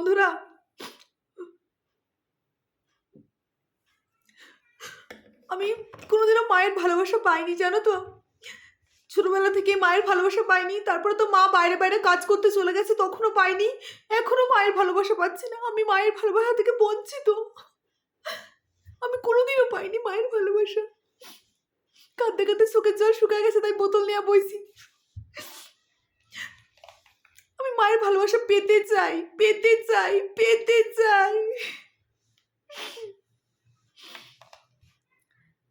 বন্ধুরা। আমি কোনোদিনও মায়ের ভালোবাসা পাইনি, জানো তো? ছোটবেলা থেকে মায়ের ভালোবাসা পাইনি, তারপরে তো মা বাইরে বাইরে কাজ করতে চলে গেছে, তখনও পাইনি এখনও মায়ের ভালোবাসা পাচ্ছি না, আমি মায়ের ভালোবাসা থেকে বঞ্চিত। আমি কোনোদিনও পাইনি মায়ের ভালোবাসা। কাঁদতে কাঁদতে চোখের জল শুকিয়ে গেছে, তাই বোতল নিয়ে বইছি। আমি মায়ের ভালোবাসা পেতে চাই পেতে চাই পেতে চাই।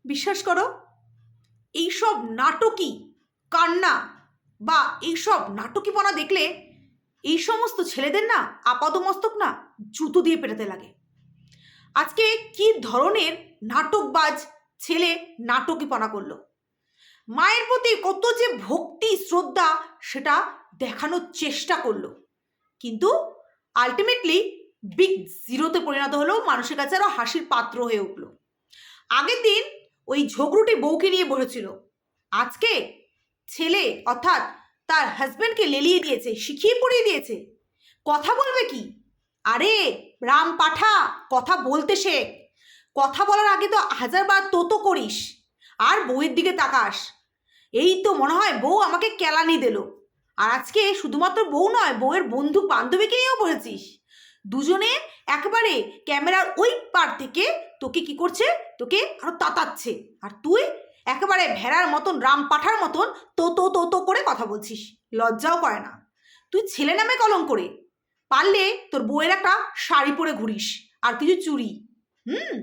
বিশ্বাস করো, এইসব নাটকই, কান্না বা এইসব নাটকীপনা দেখলে এই সমস্ত ছেলেদের না আপাদমস্তক না জুতো দিয়ে পেটাতে লাগে। আজকে কি ধরনের নাটকবাজ ছেলে নাটকীপনা করল? মায়ের প্রতি কত যে ভক্তি, শ্রদ্ধা, সেটা দেখানোর চেষ্টা করল। কিন্তু আলটিমেটলি বিগ জিরোতে পরিণত হলো, মানুষের কাছে আরও হাসির পাত্র হয়ে উঠল। আগের দিন ওই ঝগড়ুটি বউকে নিয়ে বসেছিল আজকে ছেলে অর্থাৎ তার হাজব্যান্ডকে লেলিয়ে দিয়েছে, শিখিয়ে পড়িয়ে দিয়েছে। কথা বলবে কি? আরে, রাম পাঠা, কথা বলতে শেখ। কথা বলার আগে তো হাজারবার তোতো করিস, আর বউয়ের দিকে তাকাস। এই তো মনে হয় বউ আমাকে কেলানি দিল। আর আজকে শুধুমাত্র বউ নয়, বউয়ের বন্ধু বান্ধবীকে নিয়েও বলেছিস। দুজনে একবারে ক্যামেরার ওই পার থেকে তোকে কি করছে? তোকে আরও তাতাচ্ছে। আর তুই একেবারে ভেড়ার মতন রাম পাঠার মতন তো তো তো তো করে কথা বলছিস। লজ্জাও করে না। তুই ছেলে নামে কলম করে পারলে তোর বউয়ের একটা শাড়ি পরে ঘুরিস আর কিছু চুরি। হুম?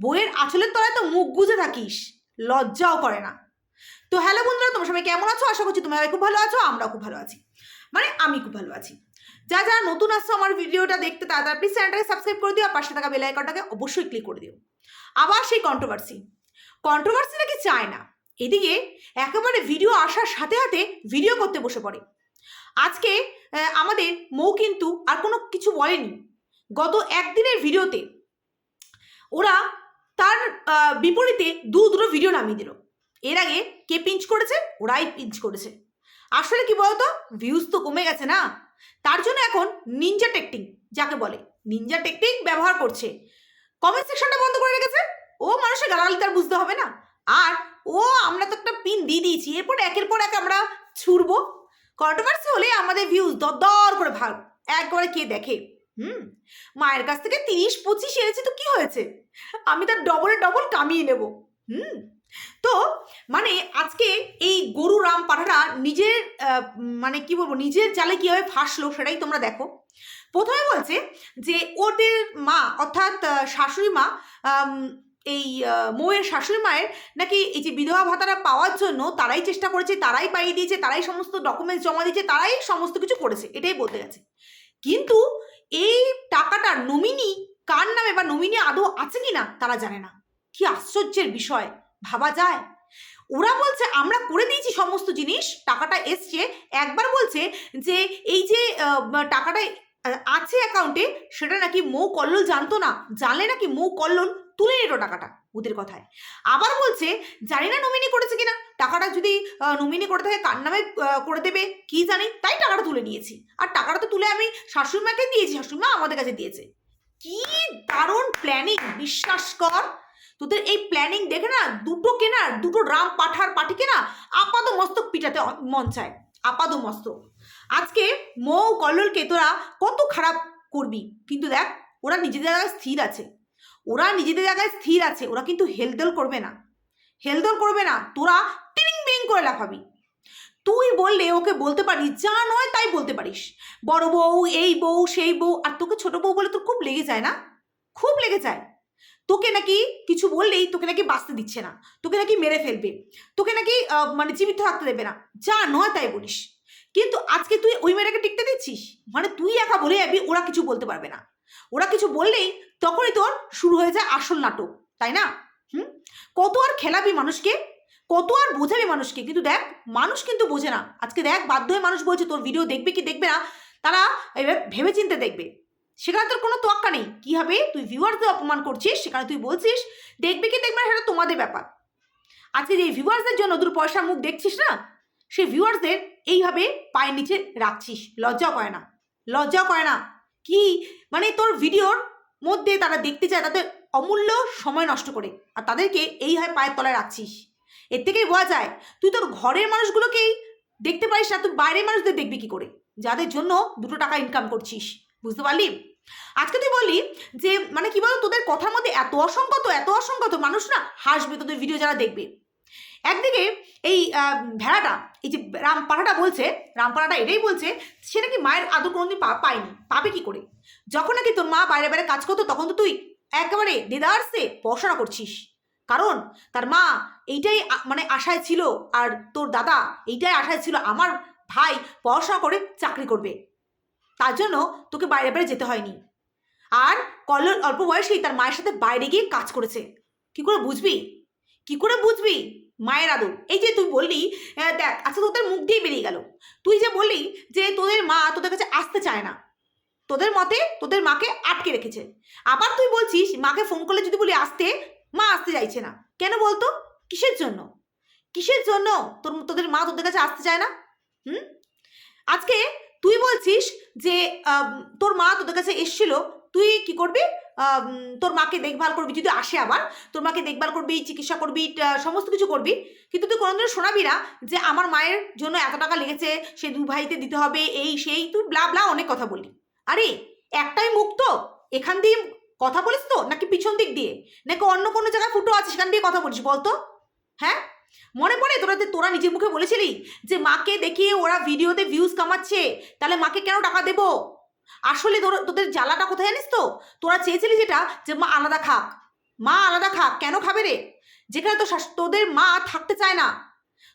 বইয়ের আঁচলের তলায় তো মুখ গুজে থাকিস। লজ্জাও করে না। তো হ্যালো বন্ধুরা, তোমরা সবাই কেমন আছো? আশা করছি তোমরা খুব ভালো আছো, আমরাও খুব ভালো আছি। মানে আমি খুব ভালো আছি। যা যারা নতুন আসছো আমার ভিডিওটা দেখতে তাড়াতাড়ি প্লিজ চ্যানেলটাকে সাবস্ক্রাইব করে দিও আর পাশে থাকা বেল আইকনটাকে অবশ্যই ক্লিক করে দিও। আবার সেই কন্ট্রোভার্সি কন্ট্রোভার্সি নাকি চায় না? এদিকে একেবারে ভিডিও আসার সাথে সাথে ভিডিও করতে বসে পড়ে। আজকে আমাদের মৌ কিন্তু আর কোনো কিছু বলেনি। গত একদিনের ভিডিওতে ওরা তার বিপরীতে দু দুটো ভিডিও নামিয়ে দিল। এর আগে কে পিঞ্চ করেছে? ওরাই পিঞ্চ করেছে। আসলে কি বলতো? ভিউজ তো কমে গেছে না? তার জন্য এখন নিনজা টেকটিং যাকে বলে নিনজা টেকটিক ব্যবহার করছে। কমেন্ট সেকশনটা বন্ধ করে রেখেছে। ও মানুষের গালাগালি তার বুঝতে হবে না। আর ও আমরা তো একটা পিন দিয়ে দিয়েছি। এরপর একের পর এক আমরা ছুড়বো। কন্ট্রোভার্সি হলে আমাদের ভিউজ দর করে ভাগ, একবারে কে দেখে? হুম? মায়ের কাছ থেকে তিরিশ, পঁচিশ এনেছি তো কি হয়েছে? আমি তার ডবলে ডবল কামিয়ে নেব। হুম? তো মানে আজকে এই গরু রাম পাঠাটা নিজের মানে কি বলব, নিজের জালে কীভাবে ফাঁসলো সেটাই তোমরা দেখো। প্রথমে বলছে যে ওদের মা, অর্থাৎ শাশুড়ি মা এই মৌয়ের শাশুড়ি মায়ের নাকি এই যে বিধবা ভাতাটা পাওয়ার জন্য তারাই চেষ্টা করেছে, তারাই পাইয়ে দিয়েছে, তারাই সমস্ত ডকুমেন্টস জমা দিয়েছে, তারাই সমস্ত কিছু করেছে, এটাই বলতে গেছে। কিন্তু এই টাকাটা নমিনি কার নামে বা নমিনি আদৌ আছে কি না তারা জানে না। কি আশ্চর্যের বিষয়। ভাবা যায়? ওরা বলছে, আমরা করে দিয়েছি সমস্ত জিনিস। টাকাটা এসছে। একবার বলছে যে, এই যে টাকাটা আছে অ্যাকাউন্টে সেটা নাকি মৌ কল্লোল জানতো না। জানলে নাকি মৌ কল্লোল তুলে নিল টাকাটা ওদের কথায়। আবার বলছে, জানি না নমিনি করেছে কিনা। টাকাটা যদি নমিনি করে থাকে, কার নামে করে দেবে? কি জানি? তাই টাকাটা তুলে নিয়েছি। আর টাকাটা তো তুলে আমি শাশুড়িমাকে দিয়েছি। শাশুড়িমা আমাদের কাছে দিয়েছে। কি দারুণ প্ল্যানিং বিশ্বাস কর। তোদের এই প্ল্যানিং দেখে না দুটো কেনার দুটো রাম পাঠার পাটিকে না আপাদ মস্তক পিটাতে মন চায় আপাদ মস্তক আজকে মৌ কল্লোলকে তোরা কত খারাপ করবি, কিন্তু দেখ, ওরা নিজেদের জায়গায় স্থির আছে। ওরা নিজেদের জায়গায় স্থির আছে, ওরা কিন্তু হেলদোল করবে না। হেলদোল করবে না, তোরা টিং বিং করে লাফাবি। তুই বললে ওকে বলতে পারিস, যা নয় তাই বলতে পারিস। বড় বউ, এই বউ, সেই বউ, আর তোকে ছোট বউ বলে তোর খুব লেগে যায় না? খুব লেগে যায়। তোকে নাকি কিছু বললেই তোকে নাকি বাঁচতে দিচ্ছে না, তোকে নাকি মেরে ফেলবে, তোকে নাকি মানে জীবিত থাকতে দেবে না, যা নয় তাই বলিস। কিন্তু আজকে তুই ওই মেয়েটাকে টিকতে দিচ্ছিস? মানে তুই একা বলে যাবি, ওরা কিছু বলতে পারবে না। ওরা কিছু বললেই তখনই তোর শুরু হয়ে যায় আসল নাটক, তাই না? হুম? কত আর খেলাবি মানুষকে, কত আর বোঝাবি মানুষকে, কিন্তু দেখ, মানুষ কিন্তু বোঝে না। আজকে দেখ, বাধ্য হয়ে মানুষ বলছে, তোর ভিডিও দেখবে কি দেখবে না, তারা এবার ভেবে চিন্তে দেখবে। সেখানে তোর কোনো তোয়াক্কা নেই। কী হবে? তুই ভিউয়ারদের অপমান করছিস, সেখানে তুই বলছিস, দেখবে কি দেখবে সেটা তোমাদের ব্যাপার। আজকে যে ভিউয়ার্সদের জন্য দুটো পয়সার মুখ দেখছিস না, সেই ভিউয়ার্সদের এইভাবে পায়ের নিচে রাখছিস। লজ্জা করে না। লজ্জা করে না। কি? মানে তোর ভিডিওর মধ্যে তারা দেখতে চায়, তাদের অমূল্য সময় নষ্ট করে, আর তাদেরকে এই হয় পায়ের তলায় রাখছিস। এর থেকেই বোঝা যায়, তুই তোর ঘরের মানুষগুলোকেই দেখতে পারিস না, তুই বাইরের মানুষদের দেখবি কি করে? যাদের জন্য দুটো টাকা ইনকাম করছিস। বুঝতে পারলি? আজকে তুই বললি যে মানে কি বল তোদের কথার মধ্যে এত অসংগত এত অসংগত মানুষ না হাসবে, তোদের ভিডিও যারা দেখবে। একদিকে এই ভেড়াটা, এই যে রামপাড়াটা বলছে, রামপাড়াটা এটাই বলছে, সে নাকি মায়ের আদর কোনোদিন পা, পায়নি। পাবে কি করে? যখন নাকি তোর মা বাইরে বাইরে কাজ করতো, তখন তো তুই একেবারে দেদারসে পড়াশোনা করছিস। কারণ তার মা এইটাই মানে আশায় ছিল, আর তোর দাদা এইটাই আশায় ছিল, আমার ভাই পড়াশোনা করে চাকরি করবে। তার জন্য তোকে বাইরে বাইরে যেতে হয়নি। আর কল্লোল অল্প বয়সেই তার মায়ের সাথে বাইরে গিয়ে কাজ করেছে। কি করে বুঝবি? কি করে বুঝবি? মায়ের আদর। এই যে তুই বললি দেখ আচ্ছা তোদের মুখ দিয়ে বেরিয়ে গেল। তুই যে বললি যে তোদের মা তোদের কাছে আসতে চায় না। তোদের মতে তোদের মাকে আটকে রেখেছে। আবার তুই বলছিস, মাকে ফোন করলে যদি বলি আসতে, মা আসতে চাইছে না। কেন বলতো? কিসের জন্য? কিসের জন্য তোর, তোদের মা তোদের কাছে আসতে চায় না? হুম? আজকে তুই বলছিস যে তোর মা তোদের কাছে এসছিল, তুই কি করবি? তোর মাকে দেখভাল করবি, যদি আসে আবার, তোর মাকে দেখভাল করবি, চিকিৎসা করবি সমস্ত কিছু করবি। কিন্তু তুই কোনোদিনও শোনাবি না যে, আমার মায়ের জন্য এত টাকা লেগেছে, সে দু ভাইতে দিতে হবে, এই, সেই, তুই ব্লা ব্লা, অনেক কথা বললি। আরে, একটাই মুখ তো, এখান দিয়ে কথা বলিস তো, নাকি পিছন দিক দিয়ে? নাকি অন্য কোনো জায়গায় ফুটো আছে, সেখান দিয়ে কথা বলিস বলতো? হ্যাঁ? মনে পড়ে? তোরা তোরা নিজের মুখে বলেছিলি যে, মাকে দেখিয়ে ওরা ভিডিওতে ভিউজ কামাচ্ছে, তাহলে মাকে কেন টাকা দেবো? আসলে তোদের জ্বালাটা কোথায় জানিস তো? তোরা চেয়েছিলি যেটা, যে মা আলাদা খাক। মা আলাদা খাক, কেন খাবে রে? যেখানে তো তোদের মা থাকতে চায় না।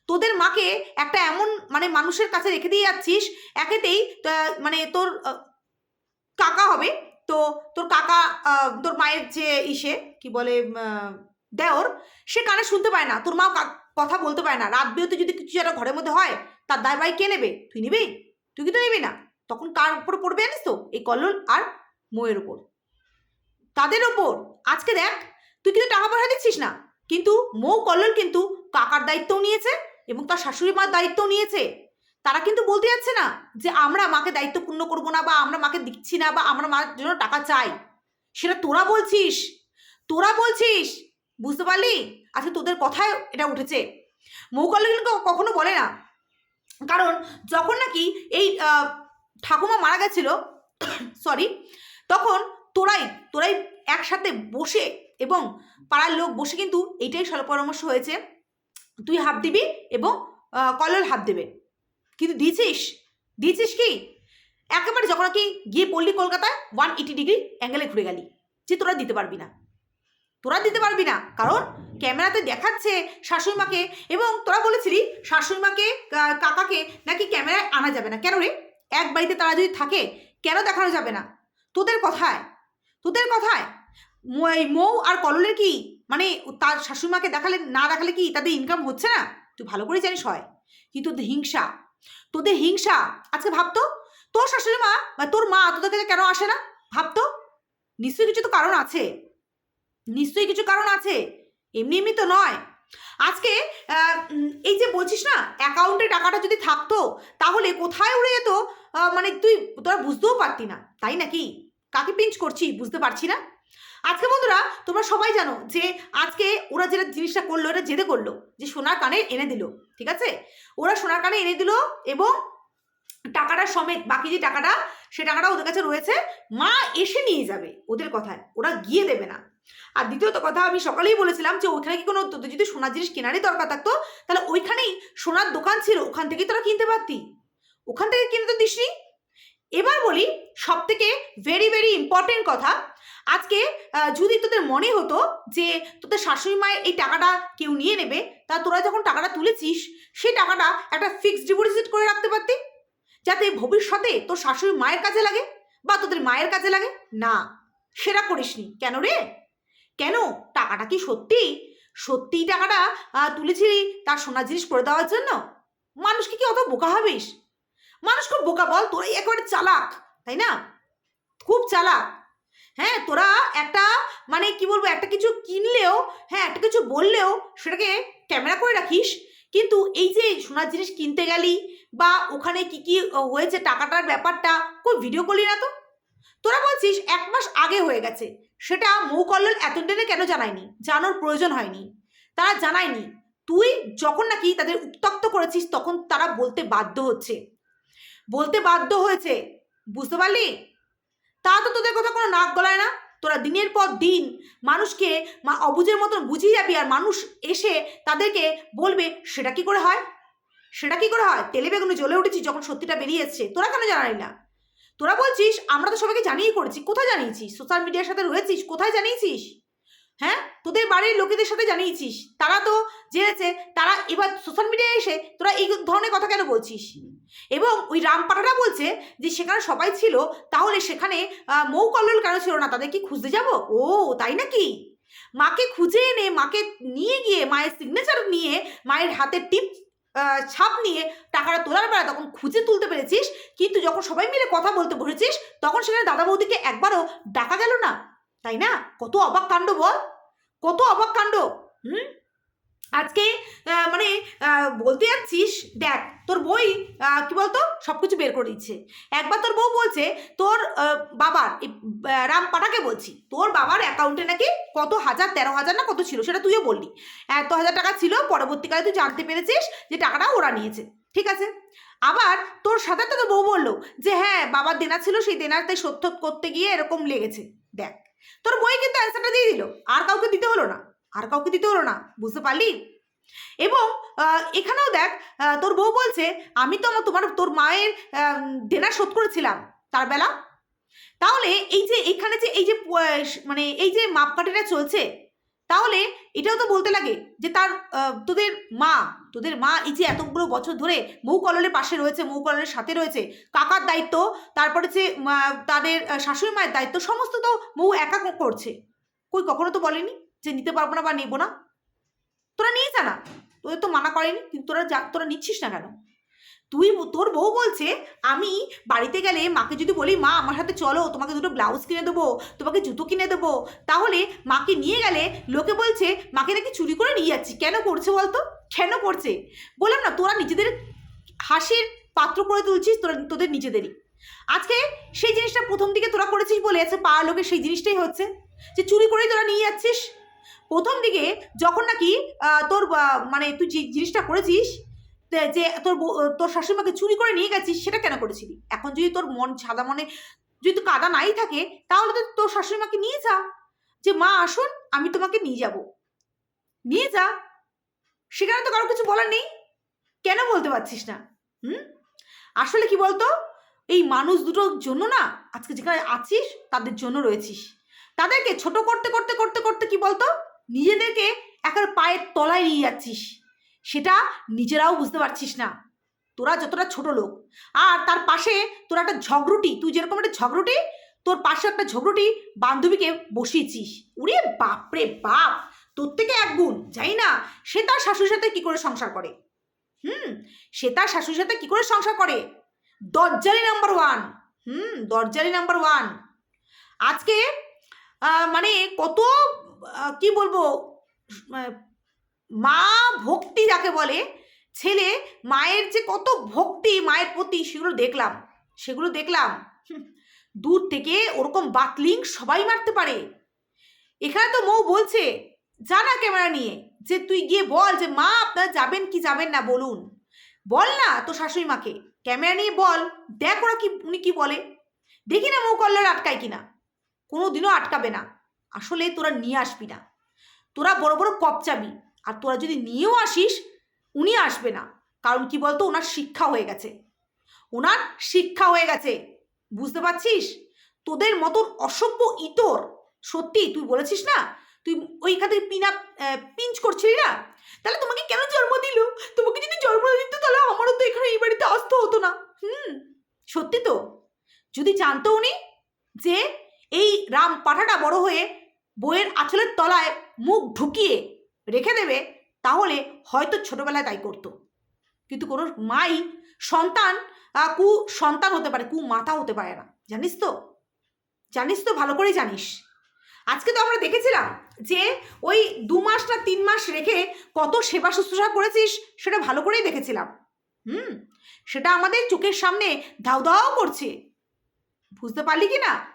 তোদের মাকে একটা এমন মানে মানুষের কাছে রেখে দিয়ে যাচ্ছিস, একেতেই মানে তোর কাকা হবে। তো, তোর কাকা তোর মায়ের যে ইসে, কি বলে দেওর, সে কানে শুনতে পায় না। তোর মা কথা বলতে পারে না। রাত বিরতে যদি কিছু একটা ঘরের মধ্যে হয়, তার দায় ভাই কে নেবে? তুই নিবি? তুই কি তো নিবি না। তখন কার উপর পড়বে জানিস তো? এই কল্লোল আর মোয়ের ওপর তাদের ওপর আজকে দেখ, তুই কিন্তু টাকা পয়সা দিচ্ছিস না। কিন্তু মৌ কল্লোল কিন্তু কাকার দায়িত্বও নিয়েছে এবং তার শাশুড়ি মার দায়িত্বও নিয়েছে। তারা কিন্তু বলতে যাচ্ছে না যে আমরা মাকে দায়িত্ব পূর্ণ করব না বা আমরা মাকে দিচ্ছি না বা আমরা মার জন্য টাকা চাই। সেটা তোরা বলছিস। তোরা বলছিস বুঝতে পারলি? আচ্ছা তোদের কথায় এটা উঠেছে। মৌ কিন্তু কখনো বলে না। কারণ যখন নাকি এই ঠাকুমা মারা গেছিল সরি তখন তোরাই তোরাই একসাথে বসে এবং পাড়ার লোক বসে কিন্তু এইটাই পরামর্শ হয়েছে। তুই হাত দিবি এবং আহ, কল্লোল হাত দেবে। কিন্তু দিয়েছিস? দিয়েছিস কি? একেবারে যখন নাকি গিয়ে পড়লি কলকাতায় ওয়ান এইটি ডিগ্রি অ্যাঙ্গেলে ঘুরে গেলি। যে তোরা দিতে পারবি না। তোরা দিতে পারবি না। কারণ ক্যামেরাতে দেখাচ্ছে শাশুড়ি মাকে এবং তোরা বলেছিলি শাশুড়ি মাকে কাকাকে নাকি ক্যামেরায় আনা যাবে না। কেন রে? এক বাড়িতে তারা যদি থাকে, কেন দেখানো যাবে না? তোদের কথায় তোদের কথায়। ম- আর কললের কি? মানে তার শাশুড়ি মাকে দেখালে, না দেখালে কি তাদের ইনকাম হচ্ছে না? তুই ভালো করে জানিস হয়। কিন্তু হিংসা? তোদের হিংসা? আজকে ভাবতো, তোর শাশুড়ি মা বা তোর মা তোদের কাছে কেন আসে না? ভাবতো? নিশ্চয়ই কিছু তো কারণ আছে। নিশ্চয়ই কিছু কারণ আছে। এমনি এমনি তো নয়। আজকে এই যে বলছিস না অ্যাকাউন্টে টাকাটা যদি থাকতো, তাহলে কোথায় উড়ে যেত? মানে তুই, তোরা বুঝতেও পারতি না, তাই নাকি? কাকে পিঞ্চ করছি, বুঝতে পারছি না। আজকে বন্ধুরা, তোমরা সবাই জানো যে আজকে ওরা যেটা জিনিসটা করল, এটা জেদে করল, যে সোনার কানে এনে দিল, ঠিক আছে? ওরা সোনার কানে এনে দিল এবং টাকাটা সমেত, বাকি যে টাকাটা, সে টাকাটা ওদের কাছে রয়েছে, মা এসে নিয়ে যাবে ওদের কথায়। ওরা গিয়ে দেবে না। আর দ্বিতীয়ত কথা আমি সকালেই বলেছিলাম যে ওইখানে কি কোনো তোদের যদি সোনার জিনিস কেনারই দরকার থাকতো, তাহলে ওইখানেই সোনার দোকান ছিল, ওখান থেকেই তোরা কিনতে পারতি। ওখান থেকে কিনে তো দিসনি। এবার বলি সব থেকে ভেরি ভেরি ইম্পর্টেন্ট কথা, আজকে যদি তোদের মনে হতো যে তোদের শাশুড়ি মায়ের এই টাকাটা কেউ নিয়ে নেবে, তা তোরা যখন টাকাটা তুলেছিস, সেই টাকাটা একটা ফিক্সড ডিপোজিট করে রাখতে পারতি? যাতে ভবিষ্যতে তোর শাশুড়ি মায়ের কাজে লাগে বা তোদের মায়ের কাজে লাগে? না, সেটা করিসনি। কেন রে? কেন? টাকাটা কি সত্যি? সত্যিই টাকাটা তুলেছিলি তার সোনার জিনিস করে দেওয়ার জন্য? মানুষকে কি অত বোকা ভাবিস? মানুষ খুব বোকা, বল তোরাই একেবারে চালাক, তাই না? খুব চালাক। হ্যাঁ তোরা একটা মানে কি বলব, একটা কিছু কিনলেও হ্যাঁ একটা কিছু বললেও সেটাকে ক্যামেরা করে রাখিস। কিন্তু এই যে সোনার জিনিস কিনতে গেলি বা ওখানে কি কি হয়েছে, টাকাটার ব্যাপারটা, কই ভিডিও করলি না তো? তোরা বলছিস এক মাস আগে হয়ে গেছে। সেটা মৌ কল্লোল এতদিনে কেন জানায়নি? জানার প্রয়োজন হয়নি। তারা জানায়নি, তুই যখন নাকি তাদের উত্তক্ত করেছিস তখন তারা বলতে বাধ্য হচ্ছে। বলতে বাধ্য হয়েছে, বুঝতে পারলি? তা তো তোদের কথা কোনো নাক গলায় না। তোরা দিনের পর দিন মানুষকে মা অবুঝের মতন বুঝিয়ে যাবি আর মানুষ এসে তাদেরকে বলবে, সেটা কি করে হয়? সেটা কি করে হয়? তেলে বেগুনে জ্বলে উঠেছি যখন সত্যিটা বেরিয়ে এসছে। তোরা কেন জানালি না? তোরা বলছিস, আমরা তো সবাইকে জানিয়ে করেছি, কোথায় জানিয়েছিস? সোশ্যাল মিডিয়ার সাথে রয়েছিস, কোথায় জানিয়েছিস? হ্যাঁ? তোদের বাড়ির লোকেদের সাথে জানিয়েছিস। তারা তো জেনেছে, তারা এবার সোশ্যাল মিডিয়ায় এসে তোরা এই ধরনের কথা কেন বলছিস? এবং ওই রামপাটাটা বলছে যে সেখানে সবাই ছিল, তাহলে সেখানে মৌ কল্লোল কেন ছিল না? তাদের কি খুঁজতে যাব? ও, তাই নাকি? মাকে খুঁজে এনে, মাকে নিয়ে গিয়ে, মায়ের সিগনেচার নিয়ে, মায়ের হাতের টিপ ছাপ নিয়ে টাকাটা তোলার বেলা তখন খুঁজে তুলতে পেরেছিস, কিন্তু যখন সবাই মিলে কথা বলতে বসেছিস, তখন সেখানে দাদা বৌদিকে একবারও ডাকা গেল না। তাই না? কত অবাক কাণ্ড বল। কত অবাক কাণ্ড। হুম? আজকে মানে বলতে যাচ্ছিস দেখ তোর বই কি বলতো সব কিছু বের করে দিচ্ছে। একবার তোর বউ বলছে তোর বাবার এই, রাম পাঠাকে বলছি তোর বাবার অ্যাকাউন্টে নাকি কত হাজার তেরো হাজার না কত ছিল সেটা তুইও বললি। এত হাজার টাকা ছিল পরবর্তীকালে তুই জানতে পেরেছিস যে টাকাটা ওরা নিয়েছে ঠিক আছে? আবার তোর সাথে তো বউ বলল যে হ্যাঁ বাবার দেনা ছিল সেই দেনাতে শোধ করতে গিয়ে এরকম লেগেছে। দেখ তোর বই কিন্তু অ্যান্সারটা দিয়ে দিল আর কাউকে দিতে হলো না। আর কাউকে দিতে হলো না, বুঝতে পারলি? এবং এখানেও দেখ তোর বউ বলছে, আমি তো আমার তোমার, তোর মায়ের দেনা শোধ করেছিলাম তার বেলা। তাহলে এই যে এইখানে যে এই যে মানে এই যে মাপকাঠিটা চলছে, তাহলে এটাও তো বলতে লাগে যে তার তোদের মা তোদের মা এই যে এতগুলো বছর ধরে মৌ কললের পাশে রয়েছে, মৌ কললের সাথে রয়েছে, কাকার দায়িত্ব, তারপরে যে তাদের শাশুড়ি মায়ের দায়িত্ব, সমস্ত তো মৌ একা করছে। কই, কখনো তো বলেনি? যে নিতে পারব না বা নেব না, তোরা নিয়ে যা না। তোদের তো মানা করেনি, কিন্তু তোরা যা, তোরা নিচ্ছিস না কেন? তুই তোর বউ বলছে, আমি বাড়িতে গেলে মাকে যদি বলি, মা, আমার সাথে চলো, তোমাকে দুটো ব্লাউজ কিনে দেবো, তোমাকে জুতো কিনে দেবো। তাহলে মাকে নিয়ে গেলে লোকে বলছে, মাকে নাকি চুরি করে নিয়ে যাচ্ছি। কেন করছে বলতো? কেন করছে? বললাম না, তোরা নিজেদের হাসির পাত্র করে তুলছিস, তোরা তোদের নিজেদেরই। আজকে সেই জিনিসটা প্রথম দিকে তোরা করেছিস বলে আছে পাড়ার লোকের সেই জিনিসটাই হচ্ছে, যে চুরি করেই তোরা নিয়ে যাচ্ছিস। প্রথম দিকে যখন নাকি তোর মানে তুই যে জিনিসটা করেছিস যে তোর তোর শাশুড়িমাকে চুরি করে নিয়ে গেছিস, সেটা কেন করেছিলি? এখন যদি তোর মন সাদা মনে, যদি তোর কাদা নাই থাকে, তাহলে তো তোর শাশুড়িমাকে নিয়ে যা। যে, মা, আসুন, আমি তোমাকে নিয়ে যাব। নিয়ে যা। সেখানে তো কারও কিছু বলার নেই। কেন বলতে পারছিস না? হুম? আসলে কি বলতো? এই মানুষ দুটোর জন্য না, আজকে যেখানে আছিস, তাদের জন্য রয়েছিস। তাদেরকে ছোট করতে করতে করতে করতে কি বলতো? নিজেদেরকে একের পায়ের তলায় নিয়ে যাচ্ছিস। সেটা নিজেরাও বুঝতে পারছিস না। তোরা যতটা ছোট লোক, আর তার পাশে তোরা একটা ঝগড়ুটি, তুই যেরকম একটা ঝগড়ুটি, তোর পাশে একটা ঝগড়ুটি বান্ধবীকে বসিয়েছিস। উরে বাপরে বাপ! তোর থেকে এক গুণ যাই না, সে তার শাশুর সাথে কি করে সংসার করে? হুম, সে তার শাশুর সাথে কি করে সংসার করে? দরজারি নাম্বার ওয়ান হুম দরজারি নাম্বার ওয়ান আজকে মানে কত কি বলব মা ভক্তি যাকে বলে, ছেলে মায়ের যে কত ভক্তি মায়ের প্রতি সেগুলো দেখলাম সেগুলো দেখলাম দূর থেকে ওরকম বাতলিং সবাই মারতে পারে। এখানে তো মৌ বলছে, যা না ক্যামেরা নিয়ে, যে তুই গিয়ে বল যে মা আপনারা যাবেন কি যাবেন না বলুন। বল না তো শাশুড়ি মাকে, ক্যামেরা নিয়ে বল, দেখ ওরা কি, উনি কি বলে। দেখি না মৌ কল্লার আটকায় কিনা। কোনো দিনও আটকাবে না। আসলে তোরা নিয়ে আসবি না। তোরা বড় বড় কপচাবি আর তোরা যদি নিয়েও আসিস, উনি আসবে না। কারণ কি বলতো, ওনার শিক্ষা হয়ে গেছে। ওনার শিক্ষা হয়ে গেছে। বুঝতে পারছিস? তোদের মতন অসভ্য ইতর সত্যি তুই বলেছিস না? তুই ওইখান থেকে পিনা পিঞ্চ করছিলি না? তাহলে তোমাকে কেন জন্ম দিল? তোমাকে যদি জন্ম দিত, তাহলে আমারও তো এখানে এই বাড়িতে আসতে হতো না। হুম, সত্যি তো। যদি জানতো উনি যে এই রাম পাঠাটা বড় হয়ে বইয়ের আঁচলের তলায় মুখ ঢুকিয়ে রেখে দেবে, তাহলে হয়তো ছোটবেলায় তাই করতো। কিন্তু কোনো মাই সন্তান কু সন্তান হতে পারে কু মাথা হতে পারে না। জানিস তো? জানিস তো? ভালো করেই জানিস। আজকে তো আমরা দেখেছিলাম যে ওই দু মাস না তিন মাস রেখে কত সেবা শুশ্রূষা করেছিস, সেটা ভালো করেই দেখেছিলাম। হুম? সেটা আমাদের চোখের সামনে ধাও ধাও করছে। বুঝতে পারলি কি না?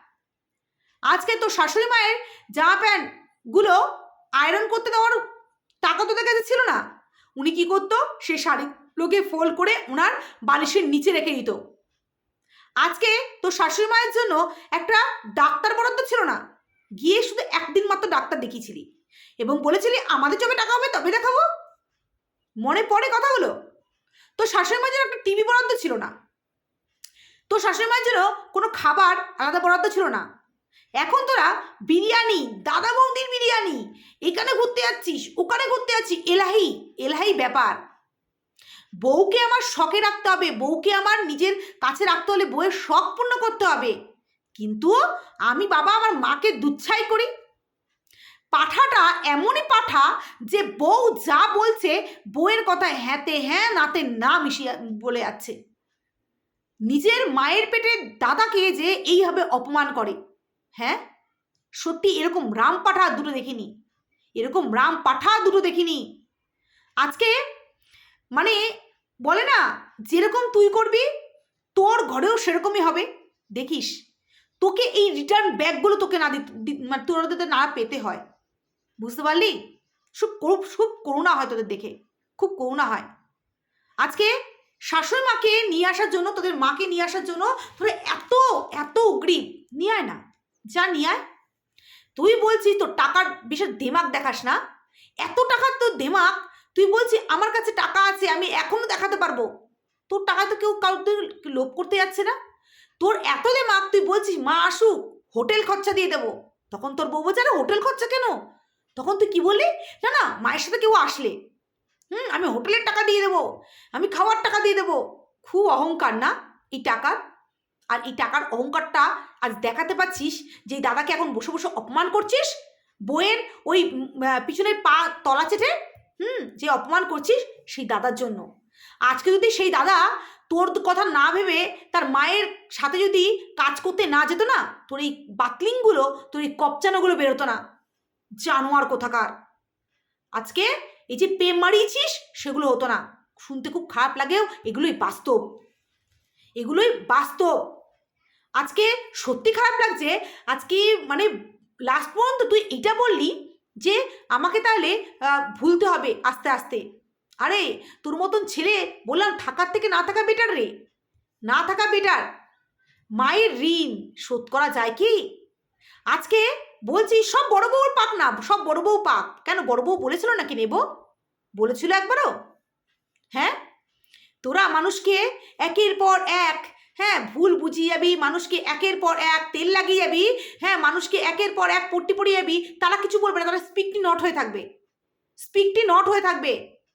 আজকে তোর শাশুড়ি মায়ের জামা প্যান্টগুলো আয়রন করতে দেওয়ার টাকা তোদের কাছে ছিল না। উনি কি করতো? সে শাড়িগুলোকে ফোল্ড করে ওনার বালিশের নিচে রেখে দিত। আজকে তোর শাশুড়ি মায়ের জন্য একটা ডাক্তার বরাদ্দ ছিল না। গিয়ে শুধু একদিন মাত্র ডাক্তার দেখিয়েছিলি। এবং বলেছিলি, আমাদের চোখে টাকা হবে তবে দেখাবো। মনে পড়ে কথাগুলো তোর শাশুড়ি মায়ের জন্য একটা টিভি বরাদ্দ ছিল না। তোর শাশুড়ি মায়ের জন্য কোনো খাবার আলাদা বরাদ্দ ছিল না। এখন তোরা বিরিয়ানি, দাদা বৌদির বিরিয়ানি, এখানে ঘুরতে যাচ্ছিস, ওখানে ঘুরতে যাচ্ছিস, এলাহি এলাহি ব্যাপার। বউকে আমার শখে রাখতে হবে, বউকে আমার নিজের কাছে রাখতে হলে বউয়ের শখ পূর্ণ করতে হবে। কিন্তু আমি বাবা আমার মাকে দুচ্ছাই করি। পাঠাটা এমনই পাঠা যে বউ যা বলছে বউয়ের কথায় হ্যাঁতে হ্যাঁ নাতে না মিশিয়ে বলে যাচ্ছে। নিজের মায়ের পেটের দাদাকে যে এইভাবে অপমান করে। হ্যাঁ? সত্যি এরকম রাম পাঠা দুটো দেখিনি। এরকম রাম পাঠা দুটো দেখিনি। আজকে মানে বলে না, যেরকম তুই করবি, তোর ঘরেও সেরকমই হবে। দেখিস, তোকে এই রিটার্ন ব্যাগগুলো তোকে না মানে তোর ওদের না পেতে হয়। বুঝতে পারলি? খুব খুব করুণা হয় তোদের দেখে। খুব করুণা হয়। আজকে শাশুড়ি মাকে নিয়ে আসার জন্য, তোদের মাকে নিয়ে আসার জন্য তোরা এত এত না যা নিয়ে আয়। তুই বলছিস তোর টাকার বিশেষ দেমাক দেখাস না? এত টাকার তোর দেমাক তুই বলছিস আমার কাছে টাকা আছে, আমি এখনও দেখাতে পারব। তোর টাকা তো কেউ কাউকে লোভ করতে যাচ্ছে না। তোর এত দেমাক তুই বলছিস, মা, আসুক, হোটেল খরচা দিয়ে দেবো। তখন তোর বউ বলছে, "আরে, হোটেল খরচা কেন? তখন তুই কি বললি? না না, মায়ের সাথে কেউ আসলে। হুম, আমি হোটেলের টাকা দিয়ে দেবো, আমি খাওয়ার টাকা দিয়ে দেবো। খুব অহংকার না এই টাকার? আর এই টাকার অহংকারটা আজ দেখাতে পাচ্ছিস যে দাদাকে এখন বসে বসে অপমান করছিস? বইয়ের ওই পিছনের পা তলা চেটে, হুম, যে অপমান করছিস সেই দাদার জন্য। আজকে যদি সেই দাদা তোর কথা না ভেবে তার মায়ের সাথে যদি কাজ করতে না যেত না, তোর এই বাকলিংগুলো, তোর এই কপচানোগুলো বেরোতো না। জানোয়ার কোথাকার। আজকে এই যে প্রেম মারিয়েছিস, সেগুলো হতো না। শুনতে খুব খারাপ লাগেও এগুলোই বাস্তব। এগুলোই বাস্তব। আজকে সত্যি খারাপ লাগছে। আজকে মানে লাস্ট পর্যন্ত তুই এটা বললি যে আমাকে তাহলে ভুলতে হবে আস্তে আস্তে। আরে, তোর মতন ছেলে বললাম থাকার থেকে না থাকা বেটার রে। না থাকা বেটার মায়ের ঋণ শোধ করা যায় কি? আজকে বলছি সব বড় বউর পাক না, সব বড় বউ পাক কেন, বড় বউ বলেছিল নাকি নেব? বলেছিল একবারও। হ্যাঁ? তোরা মানুষকে একের পর এক হ্যাঁ ভুল বুঝিয়ে যাবি, মানুষকে একের পর এক তেল লাগিয়ে যাবি হ্যাঁ মানুষকে একের পর এক পট্টি পড়িয়ে যাবি, তারা কিছু বলবে না, তারা স্পিকটি নট হয়ে থাকবে। স্পিকটি নট হয়ে থাকবে।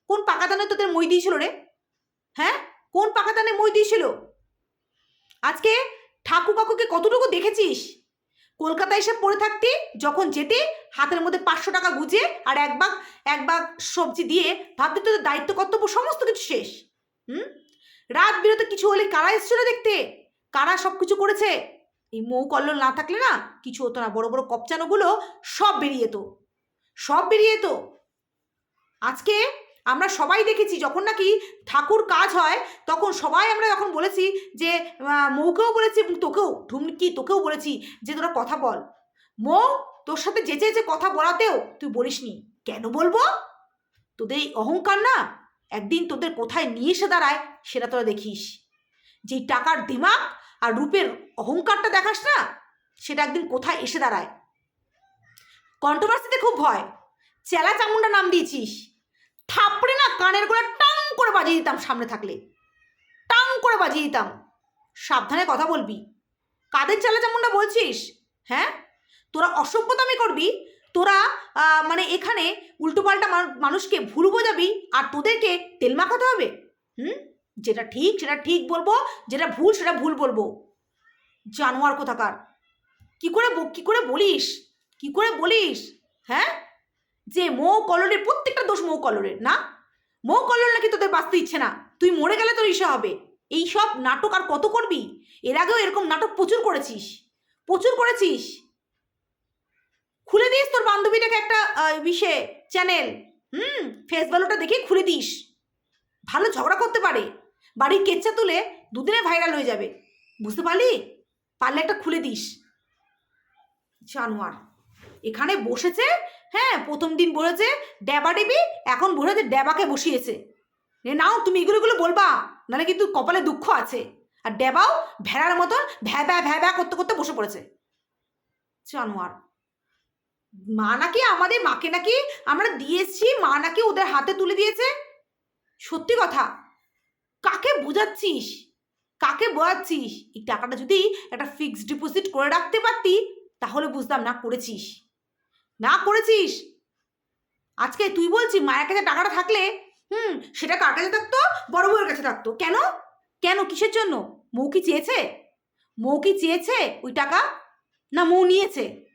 কোন পাকাদানে তোদের মই দিয়েছিল রে? হ্যাঁ কোন পাকাদানে মই দিয়েছিল? আজকে ঠাকু কাকুকে কতটুকু দেখেছিস? কলকাতায় এসে পড়ে থাকতি, যখন যেতে হাতের মধ্যে পাঁচশো টাকা গুজে আর এক বাগ এক বাগ সবজি দিয়ে ভাবতে তোদের দায়িত্ব কর্তব্য সমস্ত কিছু শেষ। হুম? রাত বিরতে কিছু হলে কারা এসেছিল দেখতে? কারা সব কিছু করেছে? এই মৌ কল্লোল না থাকলে না কিছু হতো না। বড় বড় কপচানোগুলো সব বেরিয়ে যেত। সব বেরিয়ে যেত। আজকে আমরা সবাই দেখেছি, যখন নাকি ঠাকুর কাজ হয়, তখন সবাই আমরা যখন বলেছি যে মৌকেও বলেছি এবং তোকেও ঢুমকি তোকেও বলেছি যে, তোরা কথা বল। মৌ, তোর সাথে যেচে যে কথা বলাতেও তুই বলিসনি। কেন বলব? তোদের এই অহংকার না একদিন তোদের কোথায় নিয়ে এসে দাঁড়ায়, সেটা তোরা দেখিস। যেই টাকার দিমাগ আর রূপের অহংকারটা দেখাস না, সেটা একদিন কোথায় এসে দাঁড়ায়। কন্ট্রোভার্সিতে খুব ভয়। চেলা চামুন্ডা নাম দিয়েছিস। থাপড়ে না কানের গোড়া টাং করে বাজিয়ে দিতাম সামনে থাকলে। টাং করে বাজিয়ে দিতাম। সাবধানে কথা বলবি। কাদের চেলা চামুন্ডা বলছিস? হ্যাঁ? তোরা অসভ্যতামি করবি তোরা মানে এখানে উল্টোপাল্টা মানু- মানুষকে ভুল বোঝাবি আর তোদেরকে তেল মাখাতে হবে? হুম? যেটা ঠিক, সেটা ঠিক বলব, যেটা ভুল, সেটা ভুল বলব। জানোয়ার কোথাকার? কি করে কি করে বলিস? কি করে বলিস? হ্যাঁ? যে মৌ কলরের প্রত্যেকটা দোষ মৌ কলরের না? মৌ কলর নাকি তোদের বাঁচতে ইচ্ছে না। তুই মরে গেলে তোর ইসে হবে। এই সব নাটক আর কত করবি? এর আগেও এরকম নাটক প্রচুর করেছিস। প্রচুর করেছিস। খুলে দিস, তোর বান্ধবীটাকে একটা ইসে চ্যানেল হুম ফেস ভ্যালুটা দেখে খুলে দিস। ভালো ঝগড়া করতে পারে। বাড়ির কেচ্চা তুলে দুদিনে ভাইরাল হয়ে যাবে। বুঝতে পারলি? পারলে একটা খুলে দিস। জানোয়ার, এখানে বসেছে হ্যাঁ প্রথম দিন বলেছে, ড্যাবা ডেবি, এখন বলেছে ড্যাবাকে বসিয়েছে। নাও, তুমি এগুলোগুলো বলবা, নাহলে কিন্তু কপালে দুঃখ আছে। আর ড্যাবাও ভেড়ার মতন ভ্যা ভ্যা ভ্যা ভ্যা করতে করতে বসে পড়েছে। জানোয়ার মা নাকি আমাদের মাকে নাকি আমরা দিয়েছি মা নাকি ওদের হাতে তুলে দিয়েছে। সত্যি কথা, কাকে বোঝাচ্ছিস? কাকে বোঝাচ্ছিস? এই টাকাটা যদি একটা ফিক্সড ডিপোজিট করে রাখতে পারতি, তাহলে বুঝতাম না করেছিস। না করেছিস? আজকে তুই বলছি, মায়ের কাছে টাকাটা থাকলে, হুম, সেটা কার কাছে থাকতো? বড় বউয়ের কাছে থাকতো। কেন? কেন? কিসের জন্য? মৌ কি চেয়েছে? মৌ কি চেয়েছে ওই টাকা? না মৌ নিয়েছে?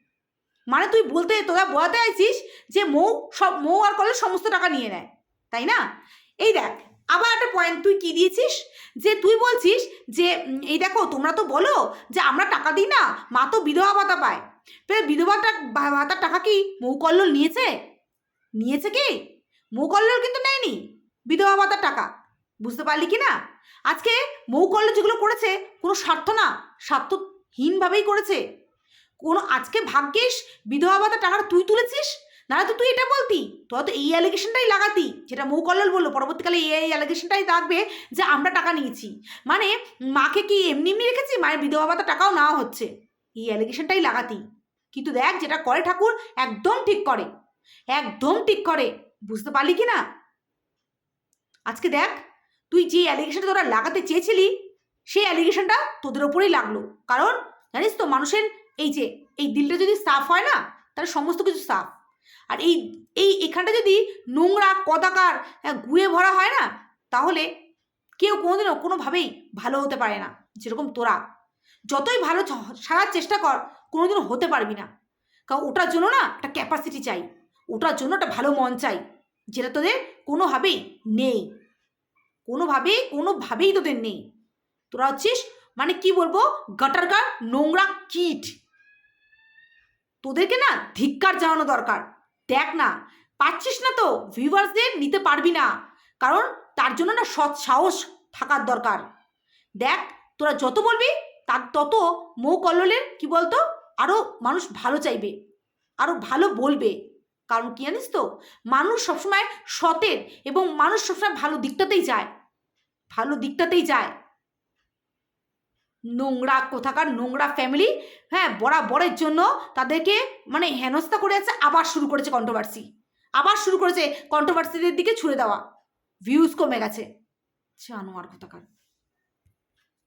মানে তুই বলতে, তোরা বোঝাতে আইছিস যে মৌ সব, মৌ আর কলেজ সমস্ত টাকা নিয়ে নেয়, তাই না? এই দেখ, আবার একটা পয়েন্ট তুই কি দিয়েছিস? যে তুই বলছিস যে এই দেখো, তোমরা তো বলো যে আমরা টাকা দিই না, মা তো বিধবা ভাতা পায়। বিধবাটা ভাতার টাকা কি মৌ মৌকল্লোল নিয়েছে? নিয়েছে কি? মৌকল্লোল কিন্তু নেয়নি, বিধবা ভাতার টাকা, বুঝতে পারলি কি না? আজকে মৌকল্ল যেগুলো করেছে, কোনো স্বার্থ না, স্বার্থহীনভাবেই করেছে। কোনো আজকে ভাগ্যিস বিধবা ভাতা টাকাটা তুই তুলেছিস? নাহলে তো তুই এটা বলতি। তোরা তো এই অ্যালিগেশনটাই লাগাতি, যেটা মৌকল্লাল বলল। পরবর্তীকালে এই অ্যালিগেশনটাই থাকবে যে আমরা টাকা নিয়েছি। মানে মাকে কি এমনি এমনি রেখেছি? মায়ের বিধবা ভাতা টাকাও নেওয়া হচ্ছে। এই অ্যালিগেশনটাই লাগাতি। কিন্তু দেখ যেটা করে ঠাকুর, একদম ঠিক করে। একদম ঠিক করে। বুঝতে পারলি কি না? আজকে দেখ, তুই যে অ্যালিগেশনটা তোরা লাগাতে চেয়েছিলি, সেই অ্যালিগেশনটা তোদের ওপরেই লাগল। কারণ জানিস তো মানুষের এই যে, এই দিলটা যদি সাফ হয় না, তাহলে সমস্ত কিছু সাফ। আর এই এই এখানটা যদি নোংরা, কদাকার গুয়ে ভরা হয় না, তাহলে কেউ কোনোদিনও কোনোভাবেই ভালো হতে পারে না, যেরকম তোরা। যতই ভালো সারার চেষ্টা কর, কোনোদিনও হতে পারবি না। কারণ ওটার জন্য না একটা ক্যাপাসিটি চাই, ওটার জন্য একটা ভালো মন চাই, যেটা তোদের কোনোভাবেই নেই। কোনোভাবেই কোনোভাবেই তোদের নেই। তোরা হচ্ছিস মানে কি বলব, গাটারগার নোংরা কিট। তোদেরকে না ধিক্কার জানানো দরকার। দেখ না, পাচ্ছিস না তো ভিউয়ার্সদের নিতে পারবি না। কারণ তার জন্য না সৎ সাহস থাকার দরকার। দেখ, তোরা যত বলবি, তার তত মৌ কল্লোলের, কি বলতো আরও মানুষ ভালো চাইবে আরও ভালো বলবে। কারণ কি জানিস তো, মানুষ সবসময় সতের এবং মানুষ সবসময় ভালো দিকটাতেই যায়। ভালো দিকটাতেই যায়। নোংরা, কোথাকার নোংরা ফ্যামিলি হ্যাঁ বরাবরের জন্য তাদেরকে মানে হেনস্থা করে আছে, আবার শুরু করেছে কন্ট্রোভার্সি আবার শুরু করেছে কন্ট্রোভার্সিদের দিকে ছুড়ে দেওয়া। ভিউজ কমে গেছে। জানোয়ার কোথাকার।